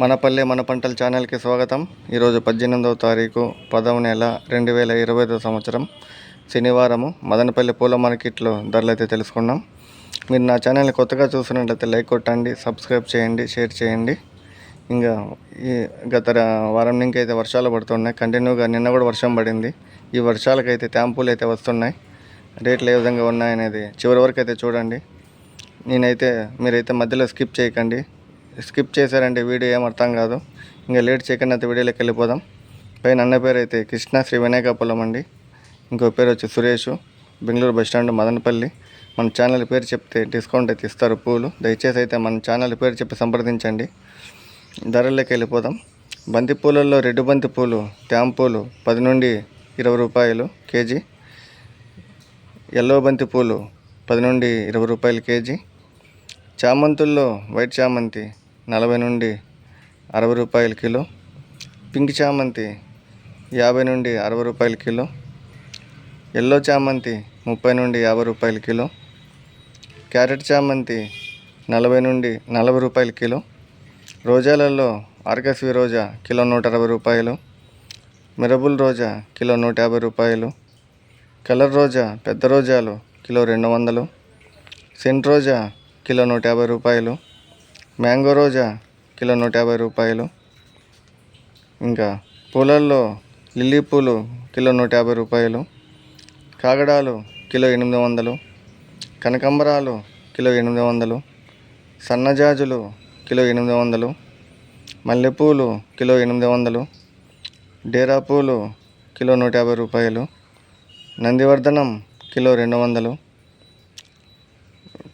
మనపల్లె మన పంటల ఛానల్కి స్వాగతం. ఈరోజు పద్దెనిమిదవ తారీఖు పదవ నెల రెండు వేల ఇరవై ఐదవ సంవత్సరం. శనివారము మదనపల్లి పూల మార్కెట్లో ధరలు అయితే తెలుసుకున్నాం. మీరు నా ఛానల్ని కొత్తగా చూస్తున్నట్లయితే లైక్ కొట్టండి సబ్స్క్రైబ్ చేయండి షేర్ చేయండి. ఇంకా ఈ గత వారం నుంచి అయితే వర్షాలు పడుతున్నాయి. కంటిన్యూగా నిన్న కూడా వర్షం పడింది. ఈ వర్షాలకైతే ట్యాంపులు అయితే వస్తున్నాయి. రేట్లు ఏ విధంగా ఉన్నాయనేది చివరి వరకు అయితే చూడండి. నేనైతే మీరైతే మధ్యలో స్కిప్ చేయకండి. స్కిప్ చేశారంటే వీడియో ఏం అర్థం కాదు. ఇంకా లేట్ చేయకుండా అయితే వీడియోలోకి వెళ్ళిపోదాం. పైన అన్న పేరు అయితే కృష్ణ శ్రీ వినాయకపురం అండి. ఇంకో పేరు వచ్చి Suresh. Bengaluru bus stand Madanapalle. మన ఛానల్ పేరు చెప్తే డిస్కౌంట్ అయితే ఇస్తారు పూలు. దయచేసి అయితే మన ఛానల్ పేరు చెప్పి సంప్రదించండి. ధరల్లోకి వెళ్ళిపోదాం. బంతి పూలల్లో రెడ్ బంతి పూలు ట్యాంప్ పూలు పది నుండి ఇరవై రూపాయలు కేజీ. ఎల్లో బంతి పూలు పది నుండి ఇరవై రూపాయలు కేజీ. చామంతుల్లో వైట్ చామంతి నలభై నుండి అరవై రూపాయల కిలో. పింక్ చామంతి యాభై నుండి అరవై రూపాయల కిలో. ఎల్లో చామంతి ముప్పై నుండి యాభై రూపాయల కిలో. క్యారెట్ చామంతి నలభై నుండి నలభై రూపాయల కిలో. రోజాలలో ఆర్కస్వి రోజా కిలో నూట అరవై రూపాయలు. మిరబుల్ రోజా కిలో నూట యాభై రూపాయలు. కలర్ రోజా పెద్ద రోజాలు కిలో రెండు వందలు. సెంట్ రోజా కిలో నూట యాభై రూపాయలు. మ్యాంగో రోజా కిలో నూట యాభై రూపాయలు. ఇంకా పూలల్లో లిల్లీ పూలు కిలో నూట యాభై రూపాయలు. కాగడాలు కిలో ఎనిమిది వందలు. కనకంబరాలు కిలో ఎనిమిది వందలు. సన్నజాజులు కిలో ఎనిమిది వందలు. మల్లెపూలు కిలో ఎనిమిది వందలు. డేరా పూలు కిలో నూట యాభై రూపాయలు. నందివర్ధనం కిలో రెండు వందలు.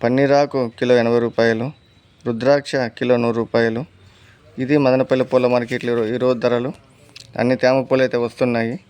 పన్నీరాకు కిలో ఎనభై రూపాయలు. రుద్రాక్ష కిలో నూరు రూపాయలు. ఇది మదనపల్లి పూల మార్కెట్లో ఈరోజు ధరలు. అన్ని తేమ పూలు అయితే వస్తున్నాయి.